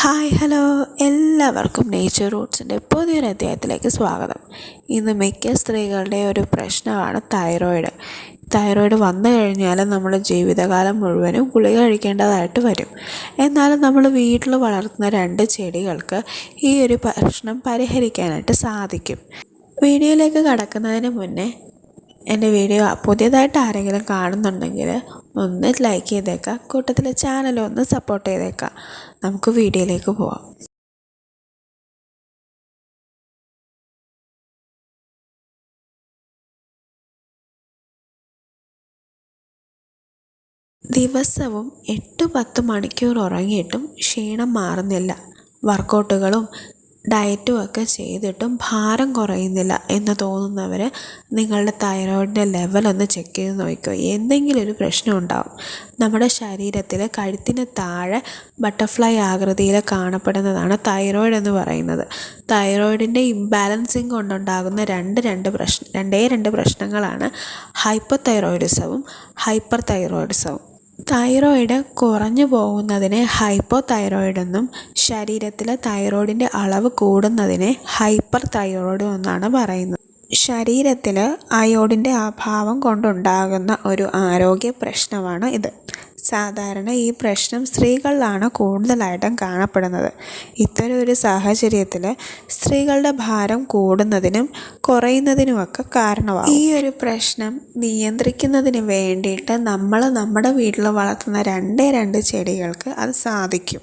Hi hello എല്ലാവർക്കും nature റൂട്ട്സിന്റെ പുതിയൊരു അധ്യായത്തിലേക്ക് സ്വാഗതം. ഇന്ന് മിക്ക സ്ത്രീകളുടെ ഒരു പ്രശ്നമാണ് തൈറോയിഡ് തൈറോയിഡ് വന്നു കഴിഞ്ഞാൽ നമ്മൾ ജീവിതകാലം മുഴുവനും ഗുളിക കഴിക്കേണ്ടതായിട്ട് വരും. എന്നാലും നമ്മൾ വീട്ടിൽ വളർത്തുന്ന രണ്ട് ചെടികൾക്ക് ഈ ഒരു പ്രശ്നം പരിഹരിക്കാനായിട്ട് സാധിക്കും. വീഡിയോയിലേക്ക് കടക്കുന്നതിന് മുന്നേ എന്റെ വീഡിയോ പുതിയതായിട്ട് ആരെങ്കിലും കാണുന്നുണ്ടെങ്കിൽ ഒന്ന് ലൈക്ക് ചെയ്തേക്കാം കൂട്ടത്തിൽ ചാനൽ ഒന്ന് സപ്പോർട്ട് ചെയ്തേക്കാം നമുക്ക് വീഡിയോയിലേക്ക് പോവാം. ദിവസവും എട്ട് പത്ത് മണിക്കൂർ ഉറങ്ങിയിട്ടും ക്ഷീണം മാറുന്നില്ല. വർക്കൗട്ടുകളും ഡയറ്റും ഒക്കെ ചെയ്തിട്ടും ഭാരം കുറയുന്നില്ല എന്ന് തോന്നുന്നവർ നിങ്ങളുടെ തൈറോയിഡിന്റെ ലെവൽ ഒന്ന് ചെക്ക് ചെയ്ത് നോക്കിക്കോ. എന്തെങ്കിലും ഒരു പ്രശ്നം ഉണ്ടാവും. നമ്മുടെ ശരീരത്തിൽ കഴുത്തിന് താഴെ ബട്ടർഫ്ലൈ ആകൃതിയിൽ കാണപ്പെടുന്നതാണ് തൈറോയിഡ് എന്ന് പറയുന്നത്. തൈറോയിഡിന്റെ ഇംബാലൻസിങ് കൊണ്ടുണ്ടാകുന്ന രണ്ട് രണ്ട് പ്രശ്നം രണ്ടേ രണ്ട് പ്രശ്നങ്ങളാണ്. ഹൈപ്പർ തൈറോയിഡിസവും ഹൈപ്പർ തൈറോയിഡിസവും തൈറോയിഡ് കുറഞ്ഞു പോകുന്നതിനെ ഹൈപ്പോ തൈറോയിഡെന്നും ശരീരത്തിലെ തൈറോയിഡിന്റെ അളവ് കൂടുന്നതിനെ ഹൈപ്പർ തൈറോയിഡ് എന്നാണ് പറയുന്നത്. ശരീരത്തിൽ അയോഡിന്റെ അഭാവം കൊണ്ടുണ്ടാകുന്ന ഒരു ആരോഗ്യ പ്രശ്നമാണ് ഇത്. സാധാരണ ഈ പ്രശ്നം സ്ത്രീകളിലാണ് കൂടുതലായിട്ടും കാണപ്പെടുന്നത്. ഇത്തരം ഒരു സാഹചര്യത്തിൽ സ്ത്രീകളുടെ ഭാരം കൂടുന്നതിനും കുറയുന്നതിനുമൊക്കെ കാരണമാകും ഈ ഒരു പ്രശ്നം നിയന്ത്രിക്കുന്നതിന് വേണ്ടിയിട്ട് നമ്മൾ നമ്മുടെ വീട്ടിൽ വളർത്തുന്ന രണ്ടേ രണ്ട് ചെടികൾക്ക് അത് സാധിക്കും.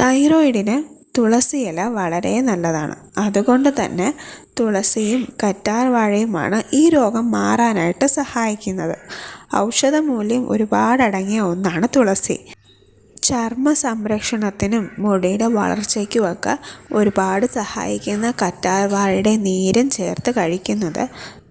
തൈറോയിഡിന് തുളസിയില വളരെ നല്ലതാണ്. അതുകൊണ്ട് തന്നെ തുളസിയും കറ്റാർ കറ്റാർവാഴയുമാണ് ഈ രോഗം മാറാനായിട്ട് സഹായിക്കുന്നത്. ഔഷധമൂല്യം ഒരുപാടടങ്ങിയ ഒന്നാണ് തുളസി. ചർമ്മ സംരക്ഷണത്തിനും മുടിയുടെ വളർച്ചയ്ക്കുമൊക്കെ ഒരുപാട് സഹായിക്കുന്ന കറ്റാർവാഴയുടെ നീരും ചേർത്ത് കഴിക്കുന്നത്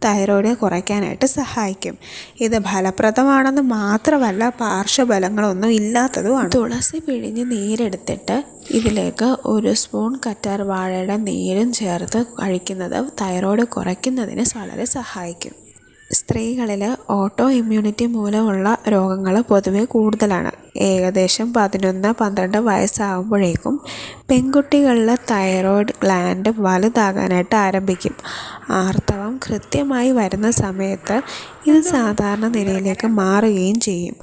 തൈറോയ്ഡ് കുറയ്ക്കാനായിട്ട് സഹായിക്കും. ഇത് ഫലപ്രദമാണെന്ന് മാത്രമല്ല പാർശ്വഫലങ്ങളൊന്നും ഇല്ലാത്തതുമാണ്. തുളസി പിഴിഞ്ഞ് നീരെടുത്തിട്ട് ഇതിലേക്ക് ഒരു സ്പൂൺ കറ്റാർ വാഴയുടെ നീരും ചേർത്ത് കഴിക്കുന്നത് തൈറോയ്ഡ് കുറയ്ക്കുന്നതിന് വളരെ സഹായിക്കും. സ്ത്രീകളിൽ ഓട്ടോ ഇമ്മ്യൂണിറ്റി മൂലമുള്ള രോഗങ്ങൾ പൊതുവെ കൂടുതലാണ്. ഏകദേശം പതിനൊന്ന് പന്ത്രണ്ട് വയസ്സാകുമ്പോഴേക്കും പെൺകുട്ടികളിലെ തൈറോയ്ഡ് ഗ്ലാൻഡ് വലുതാകാനായിട്ട് ആരംഭിക്കും. ആർത്തവം കൃത്യമായി വരുന്ന സമയത്ത് ഇത് സാധാരണ നിലയിലേക്ക് മാറുകയും ചെയ്യും.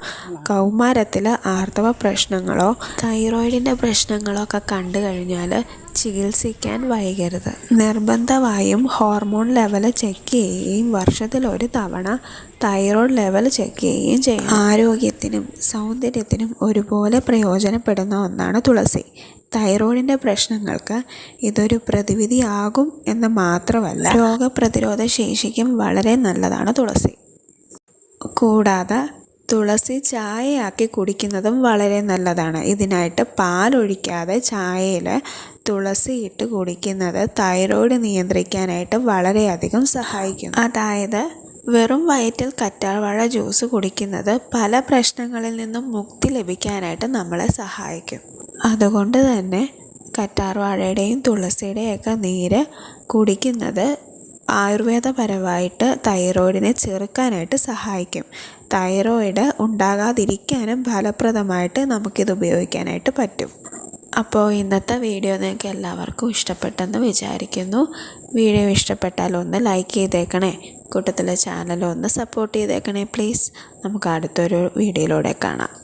കൗമാരത്തിൽ ആർത്തവ പ്രശ്നങ്ങളോ തൈറോയിഡിന്റെ പ്രശ്നങ്ങളോ ഒക്കെ കണ്ടു കഴിഞ്ഞാൽ ചികിത്സിക്കാൻ വൈകരുത്. നിർബന്ധമായും ഹോർമോൺ ലെവൽ ചെക്ക് ചെയ്യുകയും വർഷത്തിൽ ഒരു തവണ തൈറോയ്ഡ് ലെവൽ ചെക്ക് ചെയ്യുകയും ചെയ്യും ആരോഗ്യത്തിനും സൗന്ദര്യത്തിനും ഒരുപോലെ പ്രയോജനപ്പെടുന്ന ഒന്നാണ് തുളസി. തൈറോയിഡിന്റെ പ്രശ്നങ്ങൾക്ക് ഇതൊരു പ്രതിവിധിയാകും എന്ന് മാത്രമല്ല രോഗപ്രതിരോധ ശേഷിക്കും വളരെ നല്ലതാണ് തുളസി. കൂടാതെ തുളസി ചായയാക്കി കുടിക്കുന്നതും വളരെ നല്ലതാണ്. ഇതിനായിട്ട് പാലൊഴിക്കാതെ ചായയിൽ തുളസി ഇട്ട് കുടിക്കുന്നത് തൈറോയ്ഡ് നിയന്ത്രിക്കാനായിട്ട് വളരെയധികം സഹായിക്കും അതായത് വെറും വയറ്റിൽ കറ്റാർവാഴ ജ്യൂസ് കുടിക്കുന്നത് പല പ്രശ്നങ്ങളിൽ നിന്നും മുക്തി ലഭിക്കാനായിട്ട് നമ്മളെ സഹായിക്കും. അതുകൊണ്ട് തന്നെ കറ്റാർവാഴയുടെയും തുളസിയുടെയൊക്കെ നീര് കുടിക്കുന്നത് ആയുർവേദപരമായിട്ട് തൈറോയിഡിനെ ചെറുക്കാനായിട്ട് സഹായിക്കും. തൈറോയിഡ് ഉണ്ടാകാതിരിക്കാനും ഫലപ്രദമായിട്ട് നമുക്കിത് ഉപയോഗിക്കാനായിട്ട് പറ്റും. അപ്പോൾ ഇന്നത്തെ വീഡിയോ നിങ്ങൾക്ക് എല്ലാവർക്കും ഇഷ്ടപ്പെട്ടെന്ന് വിചാരിക്കുന്നു. വീഡിയോ ഇഷ്ടപ്പെട്ടാൽ ഒന്ന് ലൈക്ക് ചെയ്തേക്കണേ. കൂട്ടത്തിലെ ചാനൽ ഒന്ന് സപ്പോർട്ട് ചെയ്തേക്കണേ പ്ലീസ്. നമുക്ക് അടുത്തൊരു വീഡിയോയിലൂടെ കാണാം.